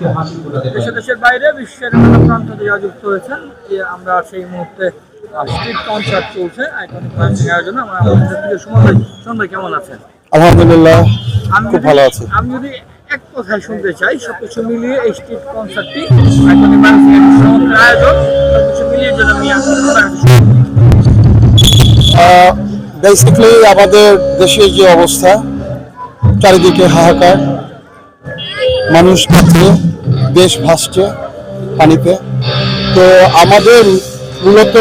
মুখে হাসি ফোটাতে দেশে দেশের বাইরে বিশ্বের নানা প্রান্ত যারা যুক্ত হয়েছেন যে আমরা সেই মুহূর্তে স্ট্রিট কনসার্ট চলছে আইকনিক মঞ্চের আয়োজনে আমরা আমাদের থেকে সুমন ভাই। কেমন আছেন? আলহামদুলিল্লাহ আমি খুব ভালো আছি। আমি যদি এক কথায় শুনতে চাই সবকিছু মিলিয়ে এই স্ট্রিট কনসার্টটি আইকনিক সমগ্র আয়োজন সবকিছু মিলিয়ে যেন আমি বেসিক্যালি আমাদের দেশের যে অবস্থা চারিদিকে হাহাকার মানুষ কাছে দেশ ভাসছে পানিতে। তো আমাদের মূলত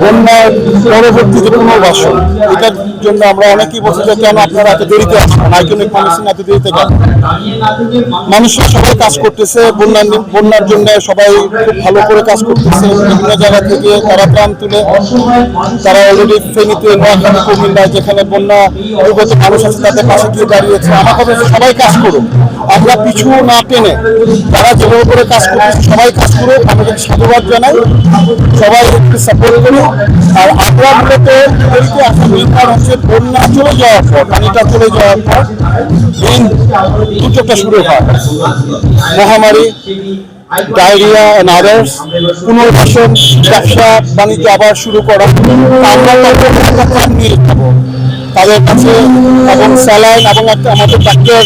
বন্যার পরবর্তী যে পুনর্বাসন এটার জন্য আমরা অনেকেই বলছি যে, কেন আপনারা এত দেরিতে আসবেন আইকনিক মানুষের এত দেরিতে কেন মানুষরা সবাই কাজ করতেছে, বন্যার বন্যার জন্য সবাই খুব ভালো করে কাজ করতেছে। বিভিন্ন জায়গা থেকে তারা প্রাণ তুলে, তারা অলরেডি ফেনীতে, নোয়াখালী কুমিল্লায় যেখানে বন্যা দুর্গত মানুষ আছে, তাদের পাশে গিয়ে দাঁড়িয়েছে। আমার কথা সবাই কাজ করুক। আমরা পিছু না টেনে তারা যেভাবে করে কাজ করতেছে সবাই কাজ করুক আমাদের সাধুবাদ জানাই। সবাই একটু সাপোর্ট করুক আর আমরা মূলত এদিকে আসা মেন হচ্ছে বন্যা চলে যাওয়ার পর, পানিটা চলে যাওয়ার পর মেন দুটোটা শুরু হয়। মহামারী, ডায়রিয়া অ্যান্ড পুনর্বাসন, ব্যবসা, বাণিজ্য আবার শুরু করা। আমরা নিয়ে যাব। তাদের কাছে এবং স্যালাইন এবং একটা আমাদের ডাক্তার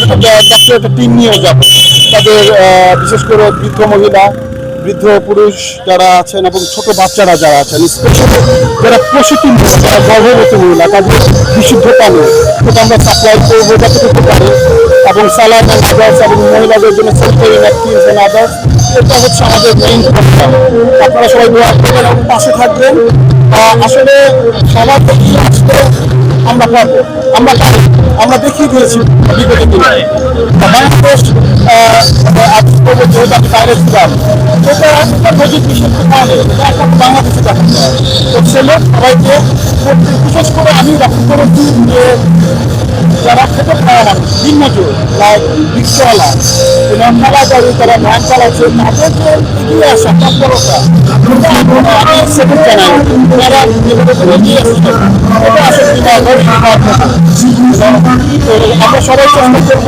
ডাক্তার একটা টিম নিয়েও যাব। তাদের বিশেষ করে বৃদ্ধ মহিলা, বৃদ্ধ পুরুষ যারা আছেন এবং ছোট বাচ্চারা যারা আছেন স্পেশালি যারা প্রসূতি যারা গর্ভবতী মহিলা, তাদের বিশুদ্ধ পানি, সেটা আমরা সাপ্লাই করব যতটুকু পারি। এবং স্যালাইন অ্যান্ড আদার্স এবং মহিলাদের জন্য স্যানিটারি ন্যাপকিনস অ্যান্ড আদার্স এটা হচ্ছে আমাদের মেইন প্রোগ্রাম আপনারা সবাই দোয়া করবেন এবং পাশে থাকবেন। আসলে সবার আমরা পারব আমরা পারি আমরা দেখিয়ে দিয়েছি বিগত দিনে। যেহেতু আমি বাইরে ছিলাম যারা খেতে খাওয়া মানুষ দিন মজুর লাইক রিক্সাওয়ালা এবং মেলা গাড়ি যারা ভ্যান চালাচ্ছে তাদেরকে এগিয়ে আসা তৎপরতা এটা আমি সেকেন্ড জানাই, যারা এগিয়ে আসছে, এটা আসলে আমরা সবাই চেষ্টা করব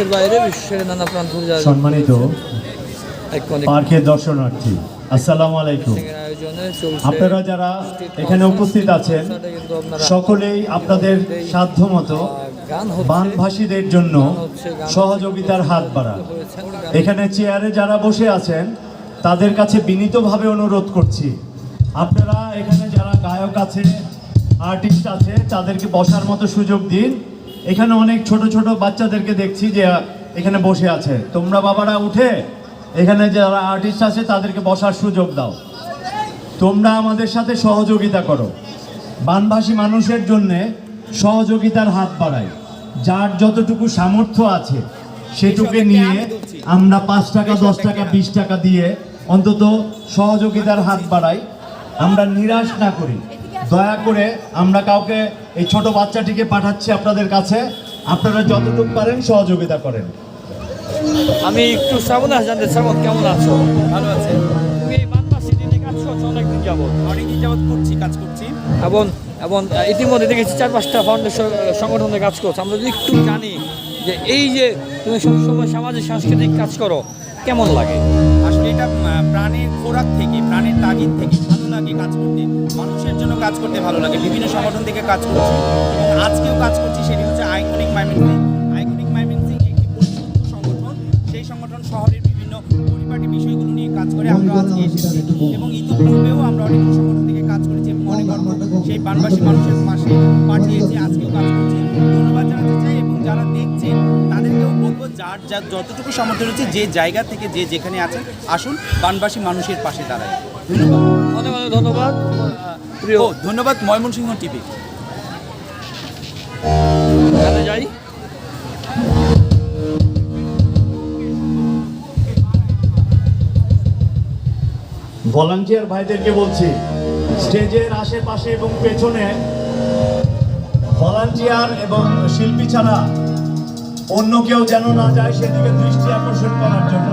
দেশের বাইরে বিশ্বের নানা প্রান্ত সম্মানিত পার্কের দর্শনার্থী আসসালামু আলাইকুম। আপনারা যারা এখানে উপস্থিত আছেন সকলেই আপনাদের সাধ্যমতো আহ, গান বানভাসীদের জন্য সহযোগিতার হাত বাড়ান। গান এখানে চেয়ারে যারা বসে আছেন তাদের কাছে বিনীতভাবে অনুরোধ করছি। আপনারা এখানে যারা গায়ক আছে আর্টিস্ট আছে তাদেরকে বসার মতো সুযোগ দিন। এখানে অনেক ছোট ছোট বাচ্চাদেরকে দেখছি যে এখানে বসে আছে। তোমরা বাবারা উঠে এখানে যারা আর্টিস্ট আছে তাদেরকে বসার সুযোগ দাও। তোমরা আমাদের সাথে সহযোগিতা করো। বানভাসী মানুষের জন্য সহযোগিতার হাত বাড়াই। যার যতটুকু সামর্থ্য আছে সেটুকে নিয়ে আমরা পাঁচ টাকা দশ টাকা বিশ টাকা দিয়ে অন্তত সহযোগিতার হাত বাড়াই। আমরা নিরাশ না করি। দয়া করে আমরা কাউকে এই ছোট বাচ্চাটিকে পাঠাচ্ছি আপনাদের কাছে। আপনারা যতটুকু পারেন সহযোগিতা করেন। আমি একটু শ্রাবণ দাস জানতে শ্রাবণ কেমন আছো? ভালো আছে। তুমি এই বানবাসী দিনে কাজ করছ অনেকদিন যাবত অনেকদিন যাবৎ করছি কাজ করছি। এবং এবং ইতিমধ্যে দেখেছি চার পাঁচটা ফাউন্ডেশন সংগঠনে কাজ করছ। আমরা যদি একটু জানি যে এই যে তুমি সবসময় সামাজিক সাংস্কৃতিক কাজ করো কেমন লাগে? আসলে এটা প্রাণের খোরাক থেকে, প্রাণের তাগিদ থেকে ভালো লাগে কাজ করতে। মানুষের জন্য কাজ করতে ভালো লাগে, বিভিন্ন সংগঠন থেকে কাজ করছি। এবং আজকেও কাজ করছি সেটি হচ্ছে আইকনিক মাইমেন্সিং। আইকনিক মাইমেন্সিং একটি পরিশুদ্ধ সংগঠন। সেই সংগঠন শহরের বিভিন্ন পরিপাটি বিষয়গুলো নিয়ে কাজ করে আমরা আজকে এসেছি। এবং ইতিপূর্বেও আমরা অনেক সংগঠন থেকে কাজ করেছি এবং অনেক সেই বানবাসী মানুষের পাশে পাঠিয়েছি, আজকেও কাজ করছি। ধন্যবাদ জানাতে চাই যারা দেখছেন তাদেরকেও বলব যার যার যতটুকু সামর্থ্য রয়েছে যে জায়গা থেকে যে যেখানে আছেন আসুন বানবাসী মানুষের পাশে দাঁড়ায়। ধন্যবাদ। অনেক অনেক ধন্যবাদ। প্রিয় ধন্যবাদ ময়মনসিংহ টিভি। যাই। ভলান্টিয়ার ভাইদেরকে বলছি স্টেজের আশেপাশে এবং পেছনে ভলান্টিয়ার এবং শিল্পী ছাড়া অন্য কেউ যেন না যায় সেদিকে দৃষ্টি আকর্ষণ করার জন্য।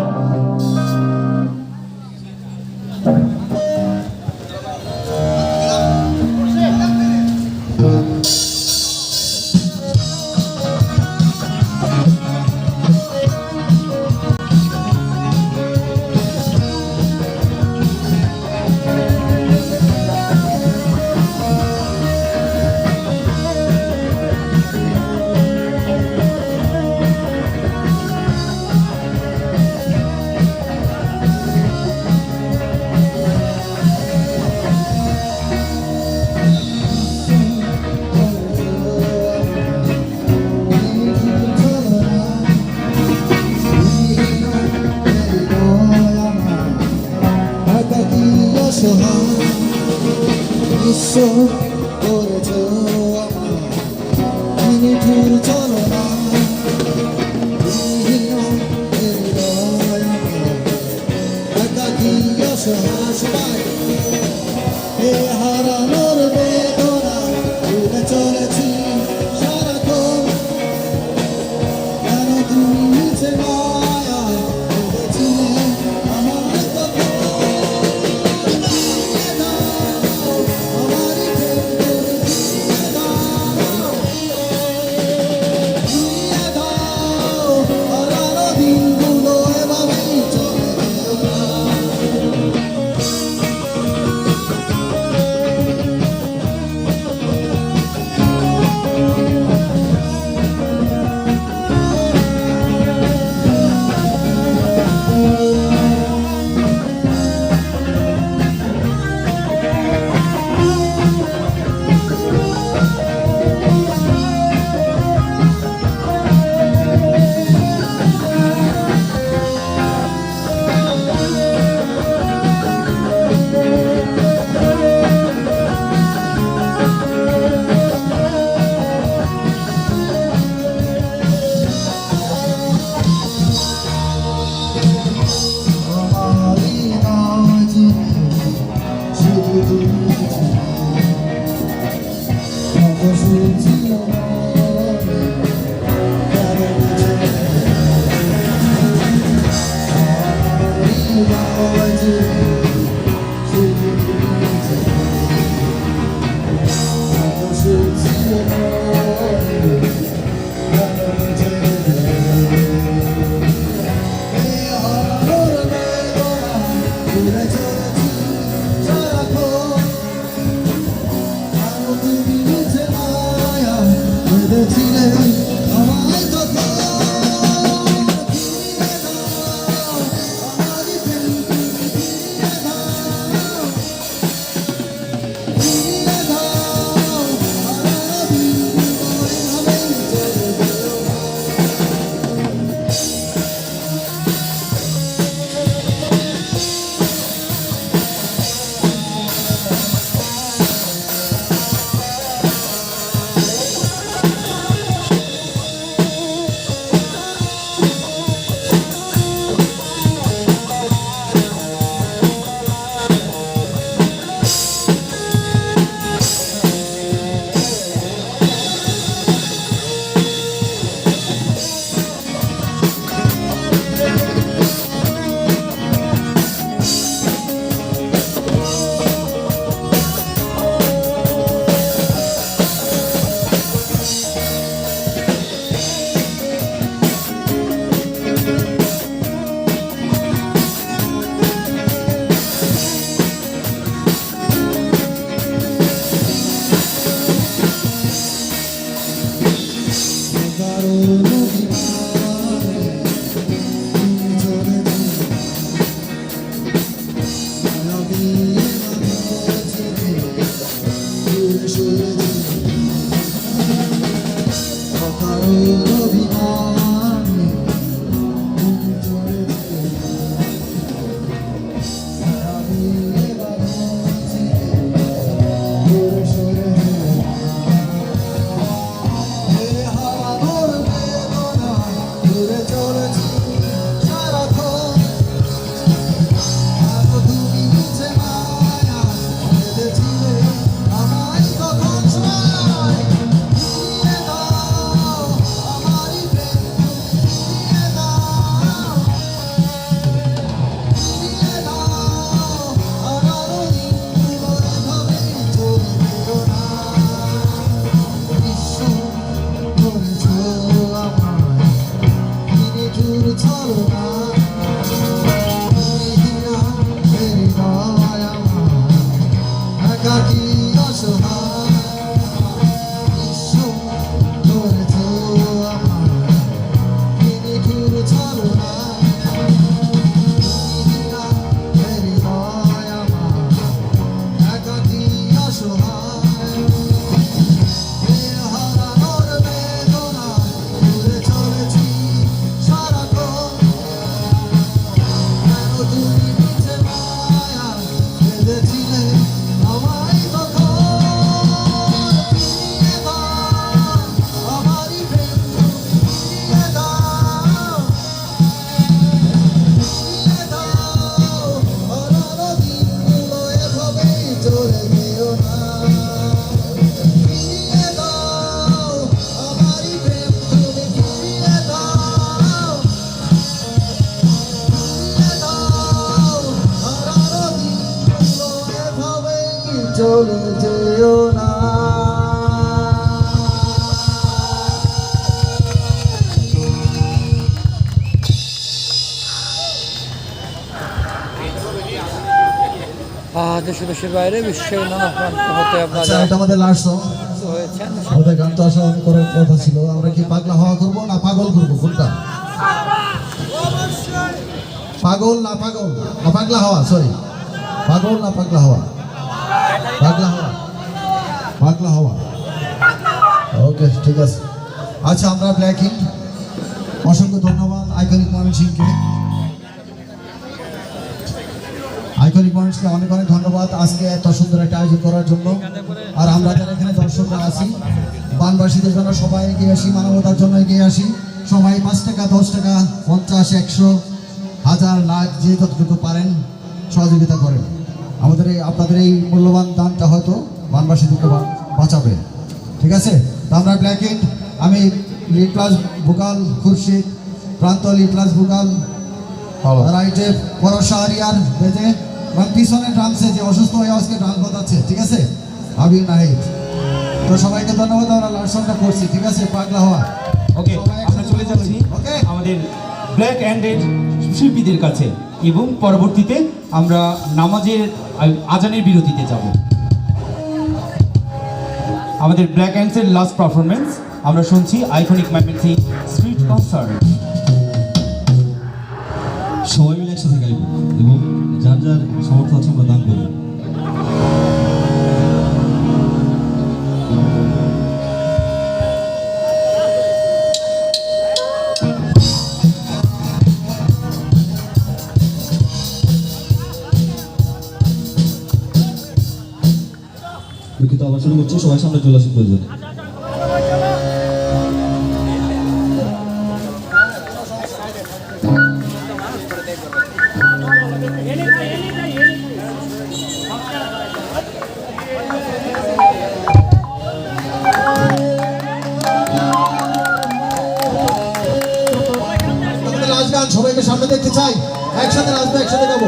갇혀 있어. 오래전 눈이 부르잖아 দেশে বাইরে বিশ্বের নানা হতে লাস্ট সং হয়েছেন আমাদের আসা অনেক করার কথা ছিল। আমরা কি পাগলা হওয়া করব না পাগল করব? কোনটা? পাগল না পাগল? না পাগলা হওয়া সরি পাগল না পাগলা হওয়া? পাগলা হওয়া। পাগলা হওয়া। ওকে ঠিক আছে। আচ্ছা আমরা ব্ল্যাকিং অসংখ্য ধন্যবাদ আইকনিক ময়মন আইকনিক মানুষকে অনেক অনেক ধন্যবাদ। আজকে এত সুন্দর একটা আয়োজন করার জন্য। আর আমরা যারা এখানে দর্শকরা আছি বানবাসীদের জন্য সবাই এগিয়ে আসি মানবতার জন্য এগিয়ে আসি। সবাই পাঁচ টাকা দশ টাকা পঞ্চাশ একশো হাজার লাখ যে যতটুকু পারেন সহযোগিতা করেন। আমাদের এই আপনাদের এই মূল্যবান দানটা হয়তো বানবাসীদেরকে বাঁচাবে। ঠিক আছে? তো আমরা ব্ল্যাক ইট আমি লিড ক্লাস ভোকাল খুরশিদ প্রান্ত লিড ক্লাস ভোকাল রাইটে পরশা আরিয়ার বেজে এবং পিছনে ড্রামসে যে অসুস্থ হয়ে আজকে ড্রাম বাজাচ্ছে ঠিক আছে? আবির নাহিদ। তো সবাইকে ধন্যবাদ আমরা লাস্টনটা করছি ঠিক আছে? পাগলা হওয়া। ওকে আমরা চলে যাচ্ছি ওকে আমাদের ব্ল্যাক অ্যান্ডেড শিল্পীদের কাছে এবং পরবর্তীতে আমরা নামাজের আজানের বিরতিতে যাব। আমাদের ব্ল্যাক অ্যান্ডসের লাস্ট পারফরমেন্স আমরা শুনছি আইকনিক ম্যামেন্সি স্ট্রিট কনসার্ট সবাই মিলে একসাথে গাইব এবং যার সামর্থ্য আছে আমরা দান করব দুঃখিত আবার শুরু করছি, সবাই সামনে চলে আসুন প্রয়োজন দেখতে চাই। একসাথে নাচবো একসাথে গাবো।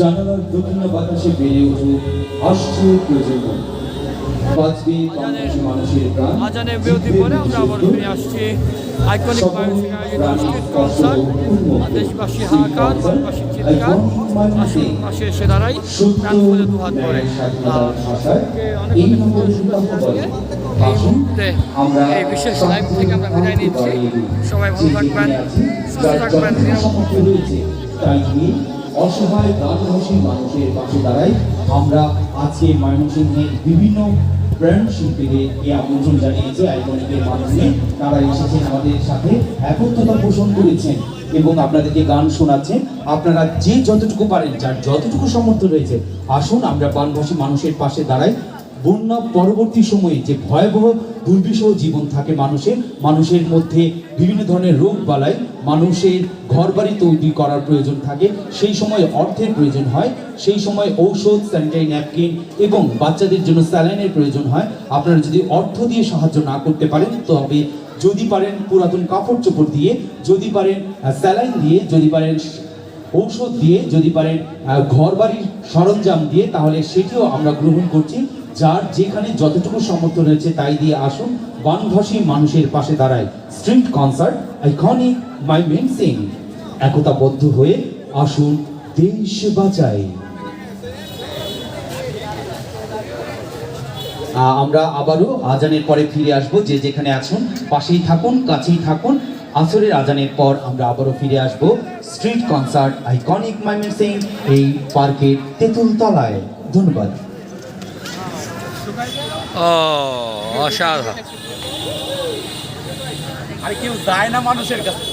জানালার দক্ষিণ বাতাসে বেড়ে উঠুক আসছে প্রজন্ম বাঁচবে বাংলাদেশের মানুষের প্রাণ। আজানের বিরতি পরে আমরা আবার ফিরে আসছি। Iconic concert. দেশবাসী হাহাকার বানবাসী চিৎকার আসুন পাশে এসে দাঁড়াই প্রাণ খুলে দুহাত করে। এই মুহূর্তে বিশেষ লাইভ থেকে আমরা বিদায় নিচ্ছি। সবাই ভালো থাকবেন সুস্থ থাকবেন নিরাপদ অসহায় গ্রামবাসী মানুষের পাশে দাঁড়াই আমরা আজকে ময়মনসিংহের বিভিন্ন তারা আমাদের সাথে, একত্রতা পোষণ করেছেন এবং আপনাদেরকে গান শোনাচ্ছেন। আপনারা যে যতটুকু পারেন, যার যতটুকু সমর্থ রয়েছে, আসুন আমরা বানভাসী মানুষের পাশে দাঁড়াই। বন্যা পরবর্তী সময়ে যে ভয়াবহ দুর্বিষহ জীবন থাকে মানুষের মানুষের মধ্যে বিভিন্ন ধরনের রোগ বালাই মানুষের ঘরবাড়ি তৈরি করার প্রয়োজন থাকে। সেই সময় অর্থের প্রয়োজন হয়, সেই সময় ঔষধ, স্যানিটারি ন্যাপকিন এবং বাচ্চাদের জন্য স্যালাইনের প্রয়োজন হয়। আপনারা যদি অর্থ দিয়ে সাহায্য না করতে পারেন, তবে যদি পারেন পুরাতন কাপড় চোপড় দিয়ে, যদি পারেন স্যালাইন দিয়ে, যদি পারেন ঔষধ দিয়ে, যদি পারেন ঘরবাড়ির সরঞ্জাম দিয়ে, তাহলে সেটিও আমরা গ্রহণ করছি। যার যেখানে যতটুকু সামর্থ্য রয়েছে তাই দিয়ে আসুন বানভাসী মানুষের পাশে দাঁড়ায় street concert iconic Mymensingh একতাবদ্ধ হয়ে আসুন দেশ বাঁচাই। আমরা আবারও আজানের পরে ফিরে আসব, যে যেখানে আছেন, পাশেই থাকুন, কাছেই থাকুন। আসরের আজানের পর আমরা আবারও ফিরে আসব street concert iconic Mymensingh এই পার্কের তেঁতুল তলায় ধন্যবাদ। ও অসাধারণ। আর কেউ যায় না মানুষের কাছে।